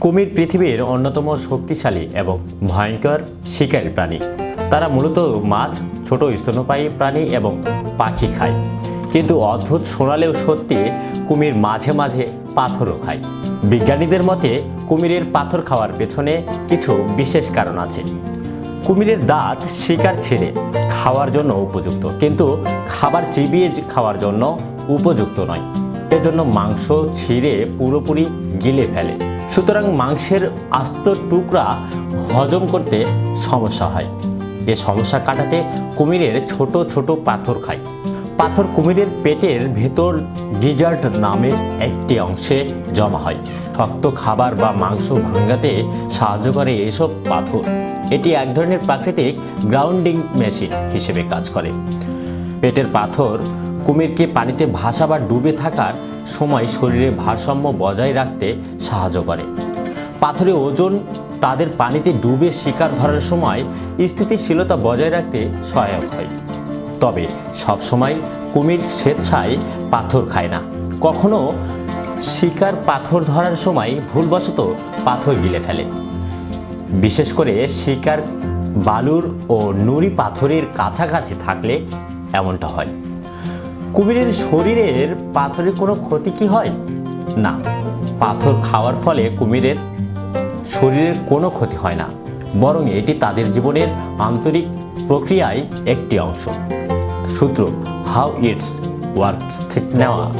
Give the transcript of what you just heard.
কুমির পৃথিবীর অন্যতম শক্তিশালী এবং ভয়ঙ্কর শিকারী প্রাণী। তারা মূলত মাছ, ছোট স্তন্যপায়ী প্রাণী এবং পাখি খায়। কিন্তু অদ্ভুত শোনালেও সত্যি কুমির মাঝে মাঝে পাথরও খায়। বিজ্ঞানীদের মতে, কুমিরের পাথর খাওয়ার পেছনে কিছু বিশেষ কারণ আছে। কুমিরের দাঁত শিকার ছেড়ে খাওয়ার জন্য উপযুক্ত, কিন্তু খাবার চিবিয়ে খাওয়ার জন্য উপযুক্ত নয়। এজন্য মাংস ছিঁড়ে পুরোপুরি গিলে ফেলে। সুতরাং মাংসের আস্ত টুকরা হজম করতে সমস্যা হয়। এ সমস্যা কাটাতে কুমিরের ছোট ছোট পাথর খায়। পাথর কুমিরের পেটের ভেতর গিজার্ট নামের একটি অংশে জমা হয়। শক্ত খাবার বা মাংস ভাঙ্গাতে সাহায্য করে এসব পাথর। এটি এক ধরনের প্রাকৃতিক গ্রাউন্ডিং মেশিন হিসেবে কাজ করে। পেটের পাথর কুমিরকে পানিতে ভাসা বা ডুবে থাকার সময় শরীরে ভারসাম্য বজায় রাখতে সাহায্য করে। পাথরের ওজন তাদের পানিতে ডুবে শিকার ধরার সময় স্থিতিশীলতা বজায় রাখতে সহায়ক হয়। তবে সবসময় কুমির স্বেচ্ছায় পাথর খায় না। কখনো শিকার পাথর ধরার সময় ভুলবশত পাথর গিলে ফেলে। বিশেষ করে শিকার বালুর ও নুড়ি পাথরের কাছাকাছি থাকলে এমনটা হয়। কুমিরের শরীরের পাথরের কোনো ক্ষতি কি হয়? না। পাথর খাওয়ার ফলে কুমিরের শরীরের কোনো ক্ষতি হয় না। বরং এটি তাদের জীবনের আন্তরিক প্রক্রিয়ায় একটি অংশ। সূত্র হাউ ইটস ওয়ার্কস থেকে নেওয়া।